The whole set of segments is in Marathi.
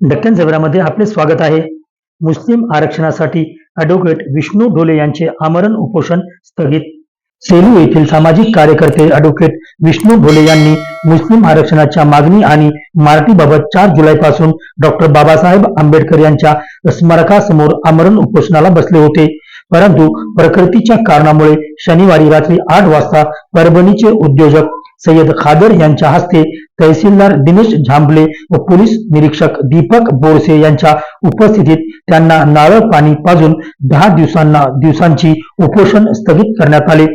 दक्कन जबरामध्ये आपले स्वागत आहे. मुस्लिम आरक्षणासाठी ॲडव्होकेट विष्णू ढोले यांचे आमरण उपोषण स्थगित. सेलू येथील सामाजिक कार्यकर्ते ॲडव्होकेट विष्णू ढोले यांनी मुस्लिम आरक्षणाच्या मागणी आणि मारतीबाबत चार जुलैपासून डॉक्टर बाबासाहेब आंबेडकर यांच्या स्मारकासमोर आमरण उपोषणाला बसले होते. परंतु प्रकृतीच्या कारणामुळे शनिवारी रात्री आठ वाजता परभणीचे उद्योजक सय्यद खादर यांच्या हस्ते तहसीलदार दिनेश झांबले व पोलीस निरीक्षक दीपक बोरसे यांच्या उपस्थितीत त्यांना नारळ पाणी पाजून दहा दिवसांना दिवसांची उपोषण स्थगित करण्यात आले.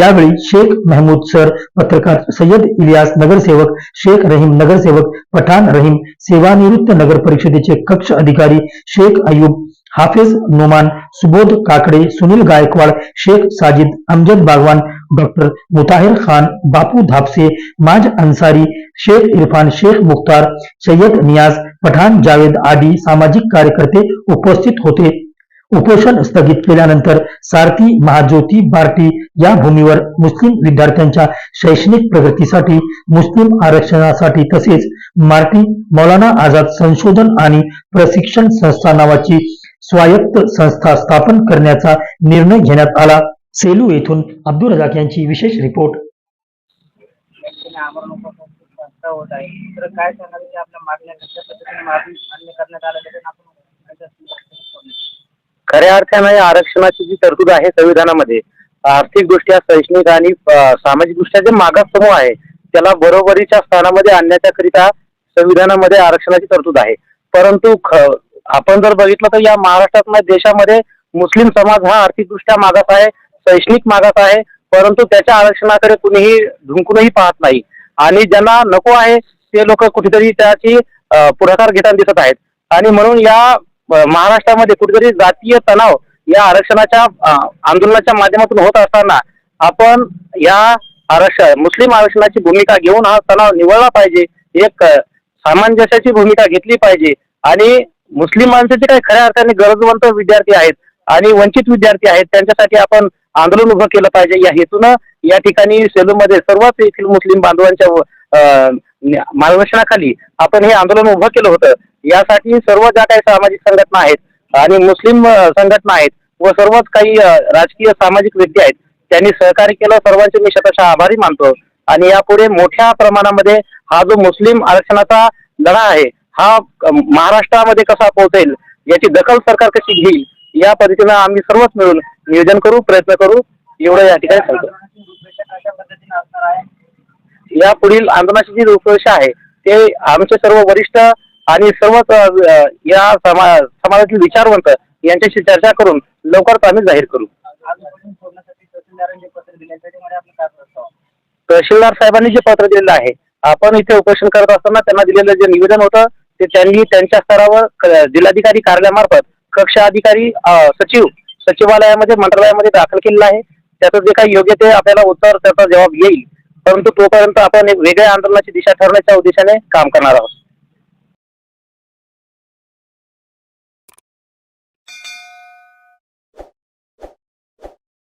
यावेळी शेख महमूद सर पत्रकार सय्यद इलियास नगरसेवक शेख रहीम नगरसेवक पठाण रहीम सेवानिवृत्त नगर परिषदेचे कक्ष अधिकारी शेख अयूब हाफिज नोमान सुबोध काकडे सुनील गायकवाड शेख साजिद अमजद बागवान डॉक्टर मुताहिर खान बापू धापसे माज अन्सारी शेख इरफान शेख मुख्तार सय्यद नियाज पठाण जावेद आदी सामाजिक कार्यकर्ते उपस्थित होते. उपोषण स्थगित केल्यानंतर सारथी महाज्योती बार्टी या भूमीवर मुस्लिम विद्यार्थ्यांच्या शैक्षणिक प्रगतीसाठी मुस्लिम आरक्षणासाठी तसेच मार्टी मौलाना आझाद संशोधन आणि प्रशिक्षण संस्था नावाची स्वायत्त संस्था स्थापन करण्याचा निर्णय घेण्यात आला. सेलू येथून अब्दुल रजाक यांची विशेष रिपोर्ट. होत आहे तर काय सांगाल की आपल्या मागण्या कशा पद्धतीने मागणी मान्य करण्यात खऱ्या अर्थाने आरक्षणाची जी तरतूद आहे संविधानामध्ये आर्थिकदृष्ट्या शैक्षणिक आणि सामाजिकदृष्ट्या जे मागास समूह आहे त्याला बरोबरीच्या स्थानामध्ये आणण्याच्या करिता संविधानामध्ये आरक्षणाची तरतूद आहे. परंतु आपण जर बघितलं तर या महाराष्ट्रात देशामध्ये मुस्लिम समाज हा आर्थिकदृष्ट्या मागास आहे. शैक्षणिक मागास आहे परंतु त्याच्या आरक्षणाकडे कुणीही झुंकूनही पाहत नाही. आणि ज्यांना नको आहे ते लोक कुठेतरी त्याची पुढाकार घेताना दिसत आहेत. आणि म्हणून या महाराष्ट्रामध्ये कुठेतरी जातीय तणाव या आरक्षणाच्या आंदोलनाच्या माध्यमातून होत असताना आपण या आरक्षण मुस्लिम आरक्षणाची भूमिका घेऊन हा तणाव निवळला पाहिजे. एक सामंजस्याची भूमिका घेतली पाहिजे. आणि मुस्लिम माणसाचे काही खऱ्या अर्थाने गरजवंत विद्यार्थी आहेत. आणि वंचित विद्यार्थी आहेत त्यांच्यासाठी आपण आंदोलन उभं केलं पाहिजे. या हेतूनं या ठिकाणी सेलूमध्ये सर्वच येथील मुस्लिम बांधवांच्या मार्गदर्शनाखाली आपण हे आंदोलन उभं केलं होतं. यासाठी सर्व ज्या काही सामाजिक संघटना आहेत आणि मुस्लिम संघटना आहेत व सर्वच काही राजकीय सामाजिक व्यक्ती आहेत त्यांनी सहकार्य केलं. सर्वांचे मी शतशः आभारी मानतो आणि यापुढे मोठ्या प्रमाणामध्ये हा जो मुस्लिम आरक्षणाचा लढा आहे हा महाराष्ट्रामध्ये कसा पोहोचेल याची दखल सरकार कशी घेईल या पद्धतीनं आम्ही सर्वच मिळून नियोजन करू प्रयत्न करू एवढं या ठिकाणी सांगतो या पुढील आंदोलनाची जी रूपरेषा आहे ते आमचे सर्व वरिष्ठ आणि सर्वच या समा समाजातील विचारवंत यांच्याशी चर्चा करून लवकरच आम्ही जाहीर करू. तहसीलदार साहेबांनी जे पत्र दिलेलं आहे आपण इथे उपोषण करत असताना त्यांना दिलेलं जे निवेदन होतं ते त्यांनी त्यांच्या स्तरावर जिल्हाधिकारी कार्यालयामार्फत कक्ष अधिकारी सचिव सचिवालयामध्ये मंत्रालयामध्ये दाखल केलेला आहे. त्याचं जे काही योग्य ते आपल्याला उत्तर त्याचा जबाब येईल. परंतु तोपर्यंत आपण एक वेगळ्या आंदोलनाची दिशा ठरवण्याच्या उद्देशाने काम करणार आहोत.